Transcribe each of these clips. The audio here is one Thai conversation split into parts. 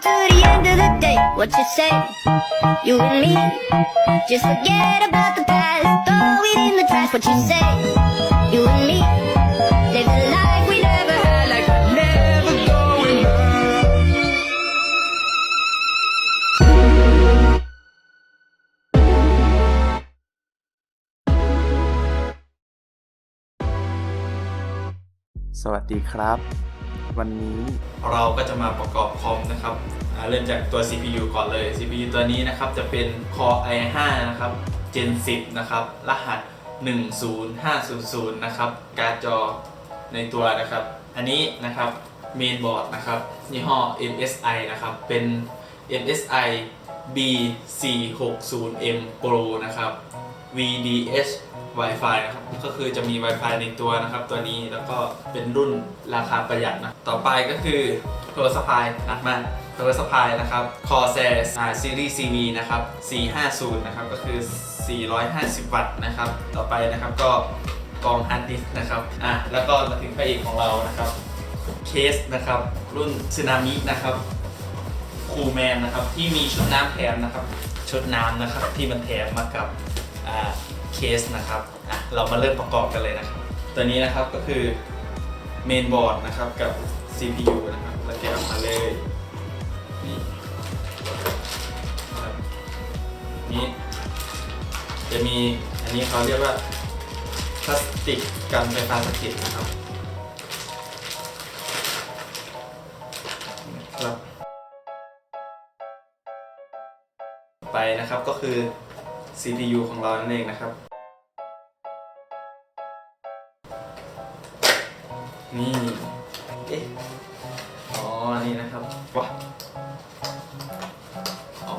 to the end of the day. What you say? You and me. Just forget about the past. Throw it in the trash. What you say? You and me. Live the life we never had. Like we're never going back. สวัสดีครับ วันนี้ เราก็จะมาประกอบคอมนะครับเริ่มจากตัว CPU ก่อนเลย CPU ตัวนี้นะครับจะเป็น Core i5 นะครับ Gen 10 นะครับ รหัส 10500 นะครับ การ์ดจอในตัวนะครับ อันนี้นะครับเมนบอร์ดนะครับยี่ห้อ MSI นะครับ เป็น MSI B460M Pro นะครับ VDH Wi-Fi นะครับ ก็คือจะมี Wi-Fi ในตัวนะครับ ตัวนี้แล้วก็เป็นรุ่นราคาประหยัดนะ ต่อไปก็คือ Power Supply หนักมาก Power Supply นะครับ Corsair Series CV นะครับ 450 นะครับ ก็คือ 450 วัตต์นะครับ ต่อไปนะครับก็กองฮาร์ดดิสนะครับ อะ แล้วก็มาถึงพระเอกของเรานะครับ เคสนะครับ รุ่นซึนามินะครับคูแมนนะครับ ที่มีชุดน้ำแถมนะครับ ชุดน้ำนะครับที่มันแถมมากับ เคสนะครับเรามาเริ่มประกอบกันเลยนะครับ ตัวนี้นะครับก็คือเมนบอร์ดนะครับกับ CPU นะครับแล้วแกะออกมาเลยนี่นี่จะมีอันนี้เขาเรียกว่าพลาสติกกันไฟฟ้าสถิตนะครับครับ ไปนะครับก็คือ CPU ของเรานั่นเองนะครับ นี่ เอ๊ะ อ๋อ นี่นะครับว้าอ๋อ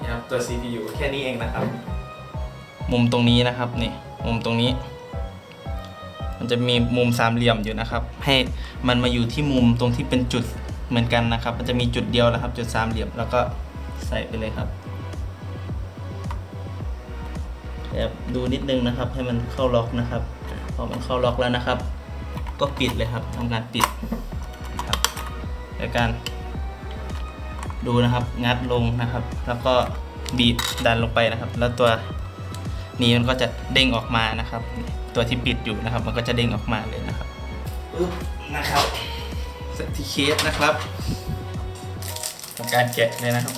นี่ครับ ตัว CPU แค่นี้เองนะครับ มุมตรงนี้นะครับ นี่ มุมตรงนี้ มันจะมีมุมสามเหลี่ยมอยู่นะครับ ให้มันมาอยู่ที่มุมตรงที่เป็นจุดเหมือนกันนะครับ มันจะมีจุดเดียวนะครับ จุดสามเหลี่ยม แล้วก็ใส่ไปเลยครับ แอบดูนิดนึงนะครับ ให้มันเข้าล็อกนะครับ พอมันเข้าล็อกแล้วนะครับ ก็ปิดเลยครับทำการปิดนะครับโดยการดูนะครับ งัดลงนะครับ แล้วก็บีบดันลงไปนะครับ แล้วตัวนี้มันก็จะเด้งออกมานะครับ ตัวที่ปิดอยู่นะครับ มันก็จะเด้งออกมาเลยนะครับปึ๊บนะครับเสร็จที่เคสนะครับทำการแกะเลยนะครับ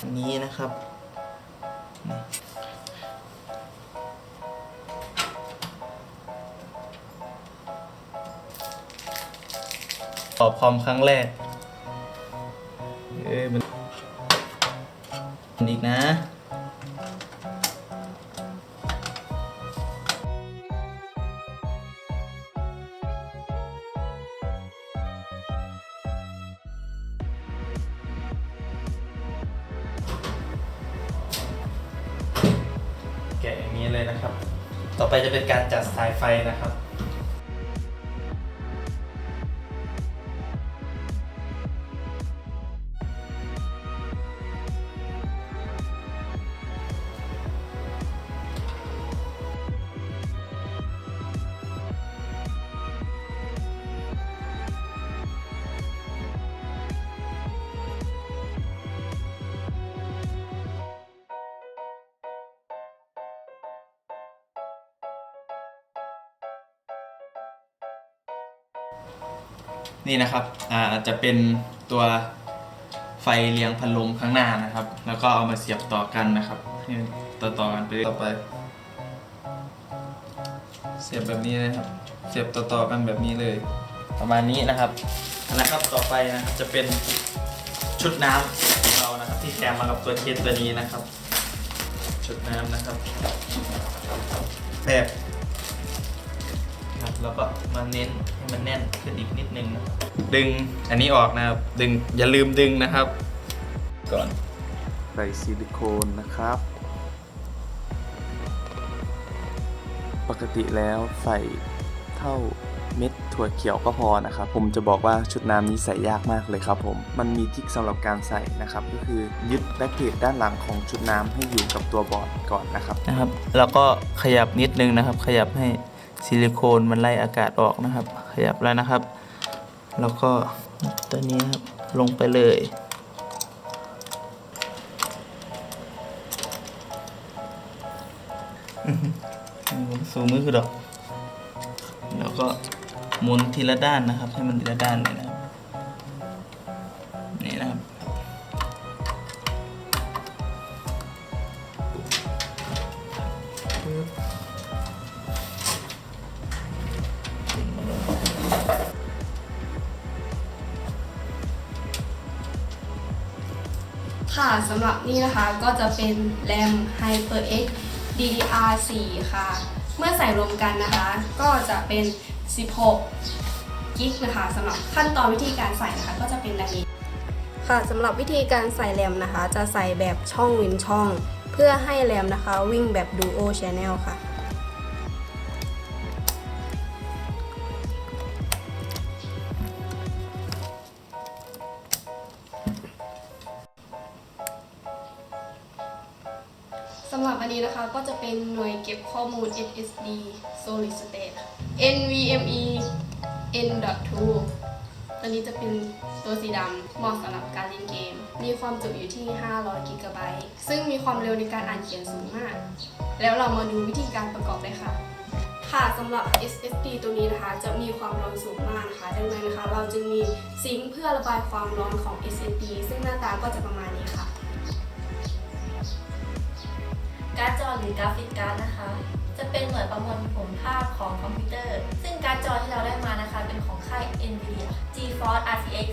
อันนี้นะครับ ตอบคอมครั้งแรก เอ้ยมันอีกนะ เลยนะครับ ต่อไปจะเป็นการจัดสายไฟนะครับ นี่นะครับอ่าจะเป็นตัวไฟเลี้ยงพัดลมข้างหน้านะครับ แล้วก็เอามาเสียบต่อกันนะครับให้ต่อต่อกันไปเรื่อยต่อไป เสียบแบบนี้เลยครับ เสียบต่อต่อกันแบบนี้เลย ประมาณนี้นะครับนะครับต่อไปนะครับจะเป็นชุดน้ำของเรานะครับ ที่แถมมากับตัวเคสตัวนี้นะครับ ชุดน้ำนะครับแบบ แล้วก็มาเน้นให้มันแน่นขึ้นอีกนิดนึงนะครับดึงอันนี้ออกนะครับ ดึงอย่าลืมดึงนะครับ ก่อนใส่ซิลิโคนนะครับ ปกติแล้วใส่เท่าเม็ดถั่วเขียวก็พอนะครับ ผมจะบอกว่าชุดน้ำนี้ใส่ยากมากเลยครับผม มันมีทริกสำหรับการใส่นะครับ ก็คือยึดแบ็กเกจด้านหลังของชุดน้ำให้อยู่กับตัวบอร์ดก่อนนะครับนะครับ แล้วก็ขยับนิดนึงนะครับ ขยับให้ ซิลิโคนมันไล่อากาศออกนะครับ ขยับแล้วนะครับ แล้วก็ตัวนี้ครับลงไปเลยสูงมือคือดอก แล้วก็หมุนทีละด้านนะครับ ให้มันทีละด้านเลยนะ ค่ะสำหรับนี่นะคะก็จะเป็นแรม HyperX DDR4 ค่ะ เมื่อใส่รวมกันนะคะ ก็จะเป็น 16กิกนะคะสำหรับขั้นตอนวิธีการใส่นะคะก็จะเป็นดังนี้ค่ะสำหรับวิธีการใส่แรมนะคะ จะใส่แบบช่องว้นช่อง เพื่อให้แรมนะคะวิ่งแบบ Duo Channel ค่ะ ก็จะเป็นหน่วยเก็บข้อมูล SSD Solid State NVMe N.2 ตัวนี้จะเป็นตัวสีดำเหมาะสำหรับการเล่นเกม มีความจุอยู่ที่ 500 กิกะไบต์ ซึ่งมีความเร็วในการอ่านเขียนสูงมาก แล้วเรามาดูวิธีการประกอบเลยค่ะ ค่ะสำหรับ SSD ตัวนี้นะคะ จะมีความร้อนสูงมากนะคะ ดังนั้นนะคะ เราจึงมีซิงค์เพื่อระบายความร้อนของ SSD ซึ่งหน้าตาก็จะประมาณนี้ค่ะ การ์ดจอหรือกราฟิกการ์ดนะคะ จะเป็นหน่วยประมวลผลภาพของคอมพิวเตอร์ ซึ่งการ์ดจอที่เราได้มานะคะ เป็นของค่าย NVIDIA GeForce RTX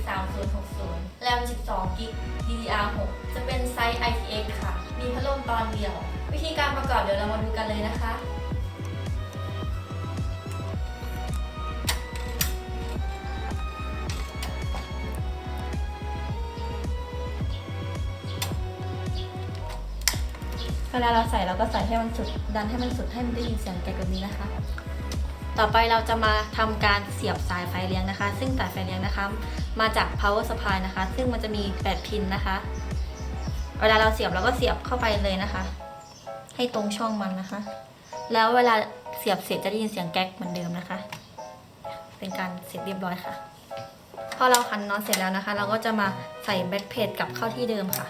3060 RAM 12 GB DDR6 จะเป็นไซส์ ITX ค่ะ มีพัดลมตอนเดียว วิธีการประกอบเดี๋ยวเรามาดูกันเลยนะคะ ลาเราใส่เราก็ใส่ให้มันสุด ดันให้มันสุดให้มันได้ยินเสียงแกรกแบบนี้นะคะ ต่อไปเราจะมาทำการเสียบสายไฟเลี้ยงนะคะ ซึ่งสายไฟเลี้ยงนะคะ มาจาก power supply นะคะ ซึ่งมันจะมี 8 พินนะคะ เวลาเราเสียบเราก็เสียบเข้าไปเลยนะคะ ให้ตรงช่องมันนะคะ แล้วเวลาเสียบเสร็จจะได้ยินเสียงแก๊กเหมือนเดิมนะคะ เป็นการเสร็จเรียบร้อยค่ะ พอเราขันน็อตเสร็จแล้วนะคะ เราก็จะมาใส่แบ็คเพจกลับเข้าที่เดิมค่ะ